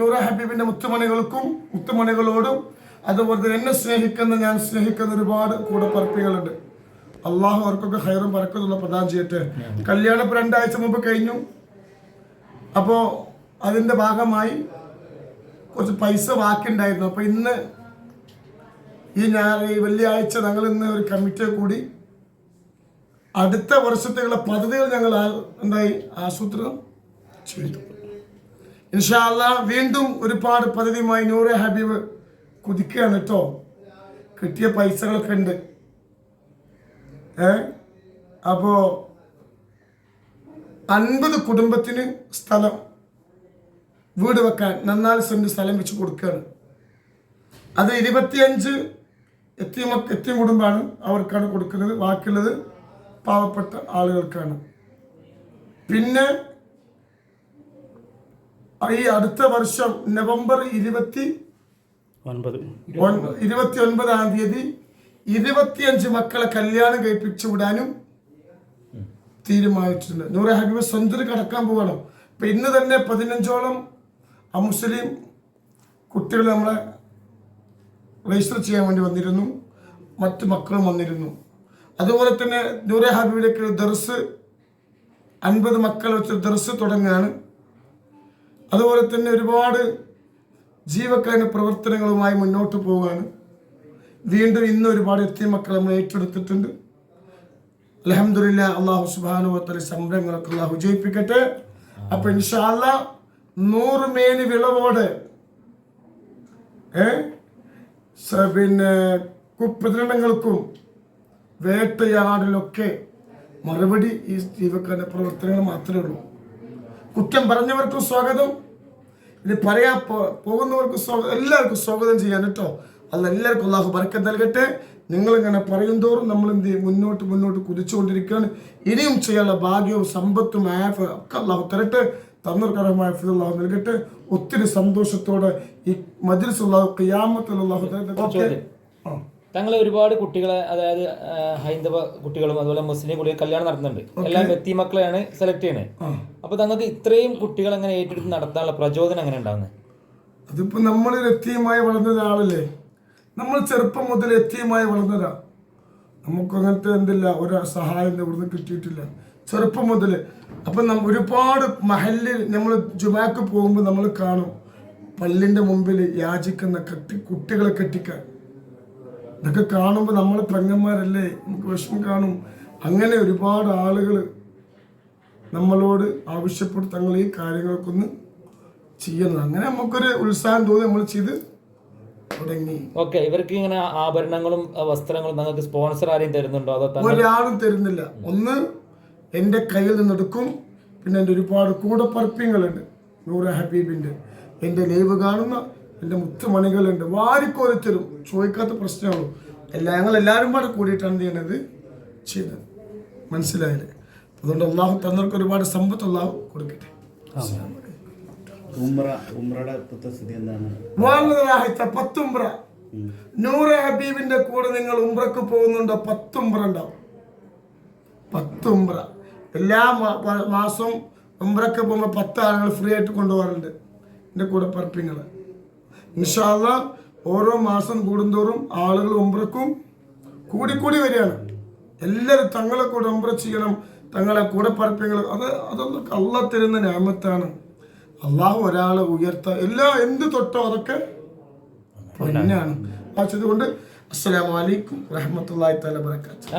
നൂറ ഹബീബിന്റെ മുത്തുമണികൾക്കും മുത്തുമണികളോടും അതുപോലെ തന്നെ എന്നെ സ്നേഹിക്കുന്ന ഞാൻ സ്നേഹിക്കുന്ന ഒരുപാട് കൂടപ്പറപ്പികളുണ്ട്. അള്ളാഹു അവർക്കൊക്കെ ഹൈറും പറക്കുന്നുള്ള പ്രധാന ചെയ്യട്ടെ. കല്യാണം ഇപ്പൊ രണ്ടാഴ്ച മുമ്പ് കഴിഞ്ഞു. അപ്പോ അതിന്റെ ഭാഗമായി കുറച്ച് പൈസ ബാക്കിയുണ്ടായിരുന്നു. അപ്പൊ ഇന്ന് ഈ ഞാൻ ഈ വെള്ളിയാഴ്ച ഞങ്ങൾ ഇന്ന് ഒരു കമ്മിറ്റി കൂടി അടുത്ത വർഷത്തേക്കുള്ള പദ്ധതികൾ ഞങ്ങൾ എന്തായി? ആസൂത്രണം ചെയ്തു ഇൻഷാല്ല വീണ്ടും ഒരുപാട് പദ്ധതിയുമായി നൂറെ ഹബീബ് കുതിക്കുകയാണ് കേട്ടോ കിട്ടിയ പൈസകളൊക്കെ ഉണ്ട്. ഏ? അപ്പോ അൻപത് കുടുംബത്തിന് സ്ഥലം വീട് വെക്കാൻ നന്നാൽ സെന്റ് സ്ഥലം വെച്ച് കൊടുക്കുകയാണ് അത് ഇരുപത്തിയഞ്ച് എത്തിയ എത്തിയ കുടുംബമാണ് അവർക്കാണ് കൊടുക്കുന്നത്. ബാക്കിയുള്ളത് പാവപ്പെട്ട ആളുകൾക്കാണ്. പിന്നെ ഈ അടുത്ത വർഷം നവംബർ ഇരുപത്തി ഒൻപത്. ഒൻ- ഇരുപത്തി ഒൻപതാം തീയതി ഇരുപത്തിയഞ്ച് മക്കളെ കല്യാണം കഴിപ്പിച്ചു വിടാനും തീരുമാനിച്ചിട്ടുണ്ട്. നൂറ ഹബീബ് സ്വന്തം കടക്കാൻ പോകണം അപ്പൊ ഇന്ന് തന്നെ പതിനഞ്ചോളം അമുസ്ലിം കുട്ടികൾ നമ്മളെ രജിസ്റ്റർ ചെയ്യാൻ വേണ്ടി വന്നിരുന്നു. മറ്റു മക്കളും വന്നിരുന്നു. അതുപോലെ തന്നെ നൂറെ ഹബീബിലേക്ക് ദർസ് അൻപത് മക്കൾ വെച്ച് ദർസ് തുടങ്ങുകയാണ്. അതുപോലെ തന്നെ ഒരുപാട് ജീവക്കാരന്റെ പ്രവർത്തനങ്ങളുമായി മുന്നോട്ട് പോവുകയാണ്. വീണ്ടും ഇന്ന് ഒരുപാട് എത്തിയ മക്കൾ നമ്മൾ ഏറ്റെടുത്തിട്ടുണ്ട്. അലഹമില്ല അള്ളാഹു സുബാനുവത്തല സംരംഭങ്ങളൊക്കെ അള്ളാഹു വിജയിപ്പിക്കട്ടെ അപ്പൊ ഇൻഷാല്ല നൂറ് മേനി വിളവോടെ ഏ? പിന്നെ കുപ്രചരണങ്ങൾക്കും വേട്ടയാടിലൊക്കെ മറുപടി ഈ ജീവക്കാരന്റെ പ്രവർത്തനങ്ങൾ മാത്രമേ ഉള്ളൂ. കുറ്റം പറഞ്ഞവർക്കും സ്വാഗതം. ഇനി പറയാൻ പോകുന്നവർക്ക് സ്വാഗതം എല്ലാവർക്കും സ്വാഗതം ചെയ്യാൻ കേട്ടോ. അല്ല എല്ലാവർക്കും അള്ളാഹു ബർക്കത്ത് നൽകട്ടെ. നിങ്ങളിങ്ങനെ പറയും തോറും നമ്മൾ എന്ത് ചെയ്യും? മുന്നോട്ട് മുന്നോട്ട് കുതിച്ചുകൊണ്ടിരിക്കുകയാണ്. ഇനിയും ചെയ്യാനുള്ള ഭാഗ്യവും സമ്പത്തും ആഫ് ഒക്കെ അള്ളാഹു തരട്ടെ. തന്നർക്കരമായ അള്ളാഹു നൽകട്ടെ. ഒത്തിരി സന്തോഷത്തോടെ ഈ മജ്ലിസ് അള്ളാഹു തങ്ങളെ തങ്ങൾ ഒരുപാട് കുട്ടികളെ അതായത് ഹൈന്ദവ കുട്ടികളും അതുപോലെ മുസ്ലിം കുട്ടികൾ കല്യാണം നടത്തുന്നുണ്ട്. എല്ലാം വ്യക്തി മക്കളെയാണ് സെലക്ട് ചെയ്യുന്നത് അപ്പൊ തങ്ങൾക്ക് ഇത്രയും കുട്ടികൾ അങ്ങനെ ഏറ്റെടുത്ത് നടത്താനുള്ള പ്രചോദനം അങ്ങനെ ഉണ്ടാകുന്നത് അതിപ്പോ നമ്മൾ എത്തിയുമായി വളർന്ന ഒരാളല്ലേ? നമ്മൾ ചെറുപ്പം മുതൽ എത്തിയുമായി വളർന്നതാ നമുക്ക് അങ്ങനത്തെ എന്തില്ല ഒരു സഹായം ഇവിടുന്ന് കിട്ടിയിട്ടില്ല. ചെറുപ്പം മുതൽ അപ്പൊ നമ്മ ഒരുപാട് മഹല്ലിൽ നമ്മൾ ജുമാക്ക് പോകുമ്പോൾ നമ്മൾ കാണും. പള്ളിന്റെ മുമ്പിൽ യാചിക്കുന്ന കെട്ടി കുട്ടികളെ കെട്ടിക്കാൻ. ഇതൊക്കെ കാണുമ്പോൾ നമ്മൾ പെങ്ങന്മാരല്ലേ നമുക്ക് വിഷമം കാണും. അങ്ങനെ ഒരുപാട് ആളുകൾ നമ്മളോട് ആവശ്യപ്പെട്ട് തങ്ങൾ ഈ കാര്യങ്ങളൊക്കെ ഒന്ന് ചെയ്യണം അങ്ങനെ നമുക്കൊരു ഉത്സാഹം തോന്നി നമ്മൾ ചെയ്ത് തുടങ്ങി. ഓക്കെ ഇവർക്ക് ഇങ്ങനെ ആഭരണങ്ങളും വസ്ത്രങ്ങളും നിങ്ങൾക്ക് സ്പോൺസർ ആരെയും തരുന്നുണ്ടോ? അതോ ഒരാളും തരുന്നില്ല. ഒന്ന് എന്റെ കയ്യിൽ നിന്നെടുക്കും പിന്നെ എന്റെ ഒരുപാട് കൂടപ്പറപ്പിങ്ങളുണ്ട് നൂറ ഹബീബിന്റെ. എന്റെ ലൈവ് കാണുന്ന എന്റെ മുത്തുമണികളുണ്ട്. വാരിക്കോരി തരും ചോദിക്കാത്ത പ്രശ്നമുള്ളൂ എല്ലാ ഞങ്ങൾ എല്ലാവരും കൂടെ കൂടിയിട്ടാണ് ചെയ്യുന്നത്. ചെയ്യണത് ചെയ്തത് മനസ്സിലായില്ലേ? അതുകൊണ്ട് അള്ളാഹു തന്നവർക്ക് ഒരുപാട് സമ്പത്ത് അള്ളാഹു കൊടുക്കട്ടെ. പത്തുംബ്ര നൂറ് ഹബീബിന്റെ കൂടെ നിങ്ങൾ ഉംറക്ക് പോകുന്നുണ്ടോ? പത്തുംബ്ര ഉണ്ടാവും. പത്തുംബ്ര എല്ലാ മാസവും ഉംറക്ക് പോകുമ്പോൾ പത്ത് ആളുകൾ ഫ്രീ ആയിട്ട് കൊണ്ടുപോകാറുണ്ട്. എന്റെ കൂടെ പറപ്പിങ്ങൾ ഇൻഷാല്ല ഓരോ മാസം കൂടുന്തോറും ആളുകൾ ഉംറക്കും കൂടിക്കൂടി വരികയാണ്. എല്ലാവരും തങ്ങളെ കൂടെ ഉംറ ചെയ്യണം. തങ്ങളെ കൂടെ പറപ്പിങ്ങൾ അത് അതൊന്നും അള്ള തരുന്ന ഞാമത്താണ്. അള്ളാഹു ഒരാളെ ഉയർത്ത എല്ലാ എന്ത് തൊട്ടോ അതൊക്കെ പൊന്നാണ്. അതുകൊണ്ട് അസ്സലാമലൈക്കും വറഹമത്തല്ലാഹി തആല ബറകാത്തുഹു